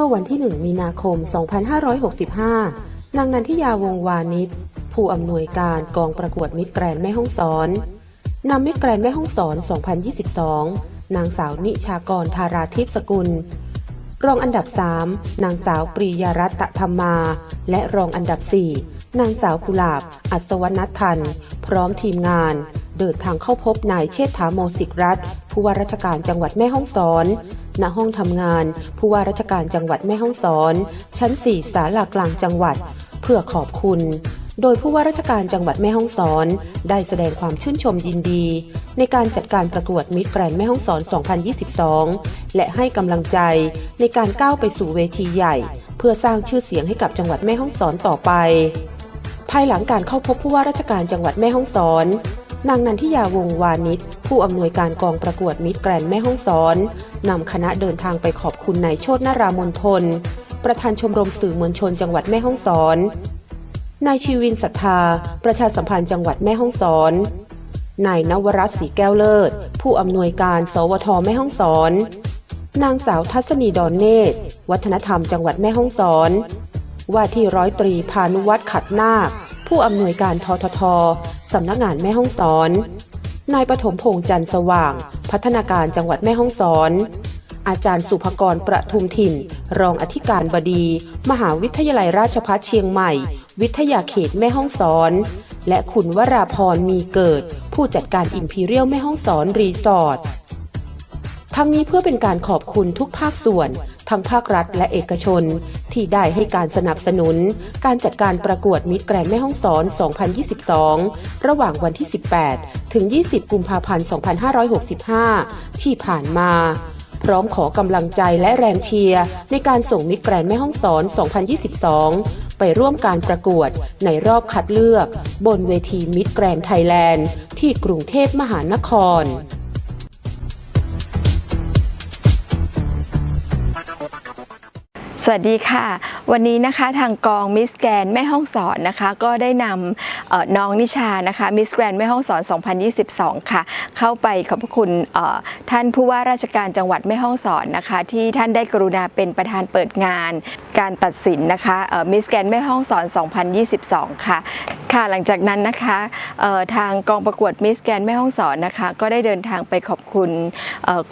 มื่อวันที่ 1 มีนาคม 2565 นางนันทิยาวงวานิชผู้อำนวยการกองประกวดมิตรแกรนแม่ฮ่องสอนนำมิตรแกรนแม่ฮ่องสอน 2022 นางสาวนิชากรธาราทิพสกุล รองอันดับ 3 นางสาวปรียารัตนธรรมา และรองอันดับ 4 นางสาวกุหลาบ อัศวนัททัน พร้อมทีมงาน เดินทางเข้าพบนายเชษฐาโมสิกรัฐ ผู้ว่าราชการจังหวัดแม่ฮ่องสอน ณ ห้องทำงาน ผู้ว่าราชการจังหวัดแม่ฮ่องสอน ชั้น 4 ศาลากลางจังหวัด เพื่อขอบคุณ โดยผู้ว่าราชการจังหวัดแม่ฮ่องสอน ได้แสดงความชื่นชมยินดี ในการจัดการประกวดมิตรแกรนแม่ฮ่องสอน 2022 และให้กำลังใจในการก้าวไปสู่เวทีใหญ่ เพื่อสร้างชื่อเสียงให้กับจังหวัดแม่ฮ่องสอนต่อไป ภายหลังการเข้าพบผู้ว่าราชการจังหวัดแม่ฮ่องสอน นางนันทิยาวงวานิชผู้อำนวยการกองประกวดมิตรแกรนแม่ฮ่องสอนนำคณะเดินทางไปขอบคุณนายโชตนารามนทน ประธานชมรมสื่อมวลชนจังหวัดแม่ฮ่องสอนนายชีวินศรัทธา ประชาสัมพันธ์จังหวัดแม่ฮ่องสอนนายนวรัตน์ศรีแก้วเลิศ ผู้อำนวยการ สวทแม่ฮ่องสอน นางสาวทัศนีดอนเนตร วัฒนธรรมจังหวัดแม่ฮ่องสอน ว่าที่ร้อยตรีพานุวัฒน์ขัดนาค ผู้อำนวยการททท สำนักงานแม่ฮ่องสอน นายปฐมพงษ์จันทร์สว่าง พัฒนาการจังหวัดแม่ฮ่องสอน อาจารย์สุภกรประทุมถิ่น รองอธิการบดี มหาวิทยาลัยราชภัฏเชียงใหม่ วิทยาเขตแม่ฮ่องสอน และคุณวราพรมีเกิด ผู้จัดการอิมพีเรียลแม่ฮ่องสอนรีสอร์ททั้งนี้เพื่อเป็นการขอบคุณทุกภาคส่วน ทั้งภาครัฐและเอกชน ที่ได้ให้การสนับสนุน การจัดการประกวดมิตรแกรนแม่ฮ่องสอน 2022 ระหว่างวันที่ 18 ถึง 20 กุมภาพันธ์ 2565 ที่ผ่านมา พร้อมขอกำลังใจและแรงเชียร์ในการส่งมิตรแกรนแม่ฮ่องสอน 2022ไปร่วมการประกวดในรอบคัดเลือก บนเวทีมิตรแกรนไทยแลนด์ ที่กรุงเทพมหานคร สวัสดีค่ะ วันนี้นะคะทางกองมิสแกรนแม่ห้องสอนนะคะ ก็ได้นำน้องนิชานะคะมิสแกรนแม่ห้องสอน 2022 ค่ะ เข้าไปขอบพระคุณท่านผู้ว่าราชการจังหวัดแม่ห้องสอนนะคะ ที่ท่านได้กรุณาเป็นประธานเปิดงาน การตัดสินนะคะมิสแกรนแม่ห้องสอน 2022 ค่ะ ค่ะหลังจากนั้นนะคะทางกองประกวดมิสแกรนแม่ห้องสอนนะคะก็ได้เดินทางไปขอบคุณ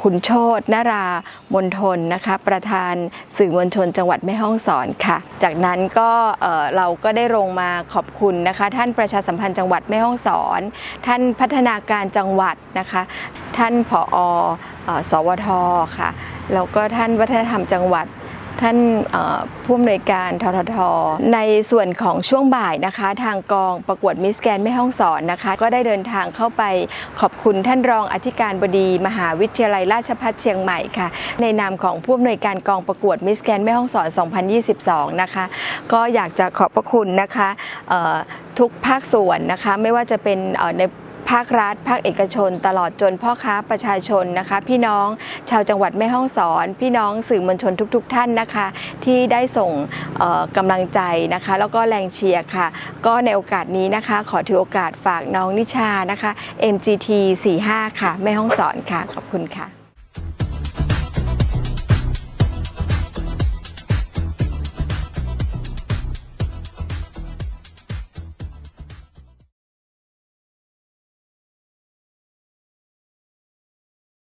คุณโชตนารามนทนนะคะประธานสื่อมวลชนจังหวัดแม่ฮ่องสอนค่ะ จากนั้นก็เราก็ได้ลงมาขอบคุณนะคะท่านประชาสัมพันธ์จังหวัดแม่ฮ่องสอน ท่านพัฒนาการจังหวัดนะคะท่านผอออสวทค่ะแล้วก็ท่านวัฒนธรรมจังหวัด ท่านผู้อำนวยการททท ในส่วนของช่วงบ่ายนะคะ ทางกองประกวดมิสแกนแม่ห้องสอนนะคะ ก็ได้เดินทางเข้าไปขอบคุณท่านรองอธิการบดีมหาวิทยาลัยราชภัฏเชียงใหม่ค่ะ ในนามของผู้อำนวยการกองประกวดมิสแกนแม่ห้องสอน 2022 นะคะ ก็อยากจะขอบพระคุณนะคะทุกภาคส่วนนะคะ ไม่ว่าจะเป็นใน ภาครัฐ ภาคเอกชน ตลอดจนพ่อค้าประชาชนนะคะ พี่น้องชาวจังหวัดแม่ฮ่องสอน พี่น้องสื่อมวลชนทุก ๆท่านนะคะ ที่ได้ส่งเอ่อกำลังใจนะคะ แล้วก็แรงเชียร์ค่ะ ก็ในโอกาสนี้นะคะ ขอถือโอกาสฝากน้องนิชานะคะ MGT 45 ค่ะแม่ฮ่องสอนค่ะ ขอบคุณค่ะ